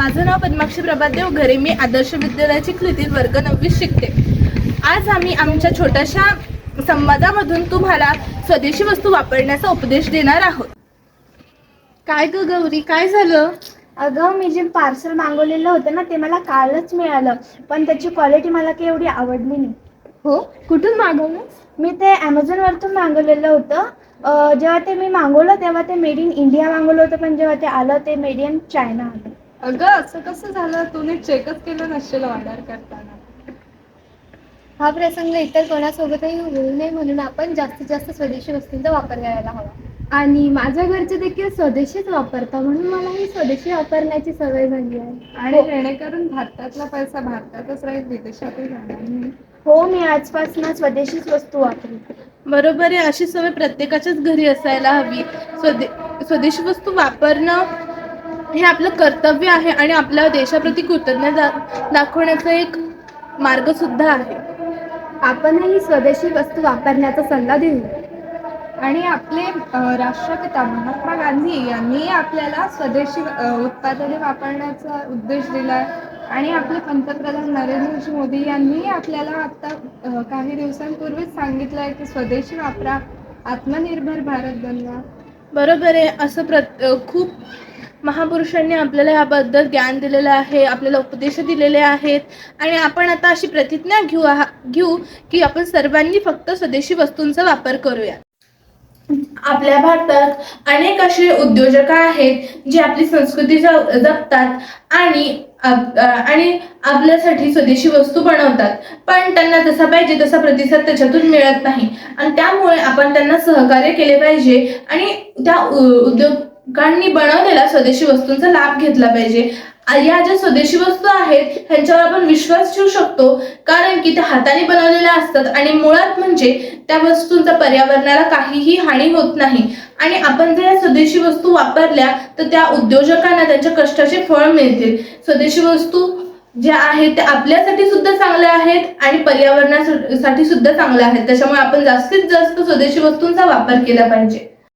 माझं नाव पद्माक्षी प्रभादेव घरे. मी आदर्श विद्यालयाची कृती वर्ग नववीस शिकते. आज आम्ही आमच्या छोट्याशा संवादामधून तुम्हाला स्वदेशी वस्तू वापरण्याचा उपदेश देणार आहोत. काय ग गौरी? काय झालं? अगं मी जे पार्सल मागवलेलं होतं ना ते मला कालच मिळालं. पण त्याची क्वालिटी मला काही एवढी आवडली नाही. हो? कुठून मागवलं? मी ते ॲमेझॉनवरतून मागवलेलं होतं. अं, जेव्हा ते मी मागवलं तेव्हा ते मेड इन इंडिया मागवलं होतं पण जेव्हा ते आलं ते मेड इन चायना आलं अगं असं कसं झालं? तुम्ही चेकच केलं नसेल ऑर्डर करताना. हा प्रसंग इतर कोणासोबतही होऊ नये म्हणून आपण जास्तीत जास्त स्वदेशी वस्तूंचा वापर करायला हवा. आणि माझ्या घरचे देखील स्वदेशीच वापरतात म्हणून मला ही स्वदेशी वापरण्याची सवय झाली आहे. आणि जेणेकरून भारतातला पैसा भारतातच राहील विदेशातही जाणार नाही. हो मी आजपासून स्वदेशीच वस्तू वापरू बरोबर आहे अशी सवय प्रत्येकाच्याच घरी असायला हवी. स्वदे स्वदेशी वस्तू वापरणं हे आपलं कर्तव्य आहे आणि आपल्या देशाप्रती कृतज्ञता दाखवण्याचा एक मार्ग सुद्धा आहे. आपणही स्वदेशी वस्तू वापरण्याचा सल्ला देऊ. आणि आपले राष्ट्रपिता महात्मा गांधी यांनी आपल्याला स्वदेशी उत्पादने वापरण्याचा उद्देश दिला आहे आणि आपले पंतप्रधान नरेंद्रजी मोदी यांनी आपल्याला आता काही दिवसांपूर्वीच सांगितलं आहे की स्वदेशी वापरा आत्मनिर्भर भारत बनवा. बरोबर आहे. असं प्रत खूप महापुरुषांनी आपल्याला याबद्दल ज्ञान दिलेलं आहे आपल्याला उपदेश दिलेले आहेत. आणि आपण आता अशी प्रतिज्ञा घेऊ आहा घेऊ की आपण सर्वांनी फक्त स्वदेशी वस्तूंचा वापर करूया. आपल्या भारतात अनेक असे उद्योजक आहेत जे आपली संस्कृती जपतात आणि आणि आपल्यासाठी स्वदेशी वस्तू बनवतात. पण त्यांना जसा पाहिजे तसा प्रतिसाद त्याच्यातून मिळत नाही. आणि त्यामुळे आपण त्यांना सहकार्य केले पाहिजे आणि त्या उ- लोकांनी बनवलेल्या स्वदेशी वस्तूंचा लाभ घेतला पाहिजे. या ज्या स्वदेशी वस्तू आहेत ह्यांच्यावर आपण विश्वास ठेवू शकतो. कारण की त्या हाताने बनवलेल्या असतात आणि मुळात म्हणजे त्या वस्तूंचा पर्यावरणाला काहीही हानी होत नाही. आणि आपण जर या स्वदेशी वस्तू वापरल्या तर त्या उद्योजकांना त्यांच्या कष्टाचे फळ मिळतील. स्वदेशी वस्तू ज्या आहेत त्या आपल्यासाठी सुद्धा चांगल्या आहेत आणि पर्यावरणासाठी सुद्धा चांगल्या आहेत. त्याच्यामुळे आपण जास्तीत जास्त स्वदेशी वस्तूंचा वापर केला पाहिजे.